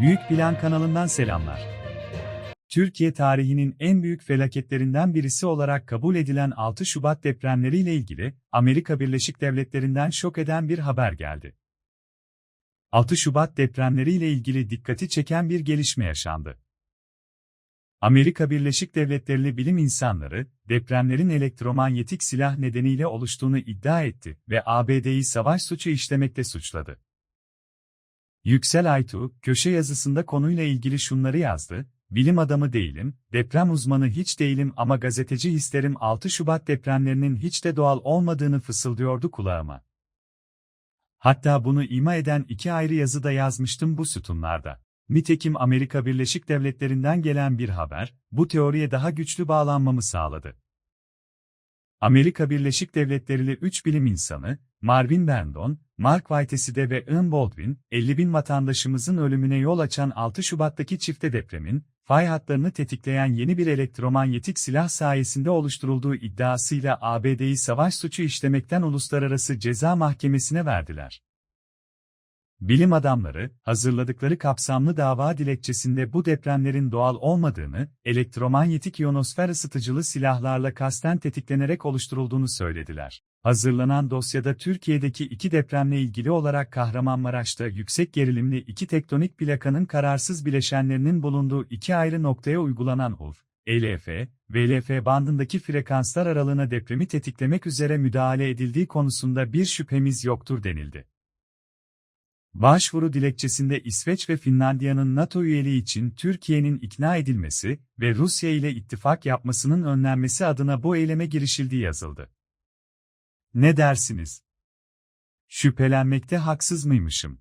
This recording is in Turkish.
Büyük Plan kanalından selamlar. Türkiye tarihinin en büyük felaketlerinden birisi olarak kabul edilen 6 Şubat depremleriyle ilgili Amerika Birleşik Devletleri'nden şok eden bir haber geldi. 6 Şubat depremleriyle ilgili dikkati çeken bir gelişme yaşandı. Amerika Birleşik Devletleri bilim insanları, depremlerin elektromanyetik silah nedeniyle oluştuğunu iddia etti ve ABD'yi savaş suçu işlemekle suçladı. Yüksel Aytu, köşe yazısında konuyla ilgili şunları yazdı, bilim adamı değilim, deprem uzmanı hiç değilim ama gazeteci hislerim 6 Şubat depremlerinin hiç de doğal olmadığını fısıldıyordu kulağıma. Hatta bunu ima eden iki ayrı yazıda yazmıştım bu sütunlarda. Nitekim Amerika Birleşik Devletleri'nden gelen bir haber, bu teoriye daha güçlü bağlanmamı sağladı. Amerika Birleşik Devletleri'li 3 bilim insanı, Marvin Berndon, Mark Whiteside ve Ian Baldwin, 50 bin vatandaşımızın ölümüne yol açan 6 Şubat'taki çifte depremin, fay hatlarını tetikleyen yeni bir elektromanyetik silah sayesinde oluşturulduğu iddiasıyla ABD'yi savaş suçu işlemekten Uluslararası Ceza Mahkemesi'ne verdiler. Bilim adamları, hazırladıkları kapsamlı dava dilekçesinde bu depremlerin doğal olmadığını, elektromanyetik ionosfer ısıtıcılı silahlarla kasten tetiklenerek oluşturulduğunu söylediler. Hazırlanan dosyada Türkiye'deki iki depremle ilgili olarak Kahramanmaraş'ta yüksek gerilimli iki tektonik plakanın kararsız bileşenlerinin bulunduğu iki ayrı noktaya uygulanan UF, ELF, VLF bandındaki frekanslar aralığına depremi tetiklemek üzere müdahale edildiği konusunda bir şüphemiz yoktur denildi. Başvuru dilekçesinde İsveç ve Finlandiya'nın NATO üyeliği için Türkiye'nin ikna edilmesi ve Rusya ile ittifak yapmasının önlenmesi adına bu eyleme girişildiği yazıldı. Ne dersiniz? Şüphelenmekte haksız mıymışım?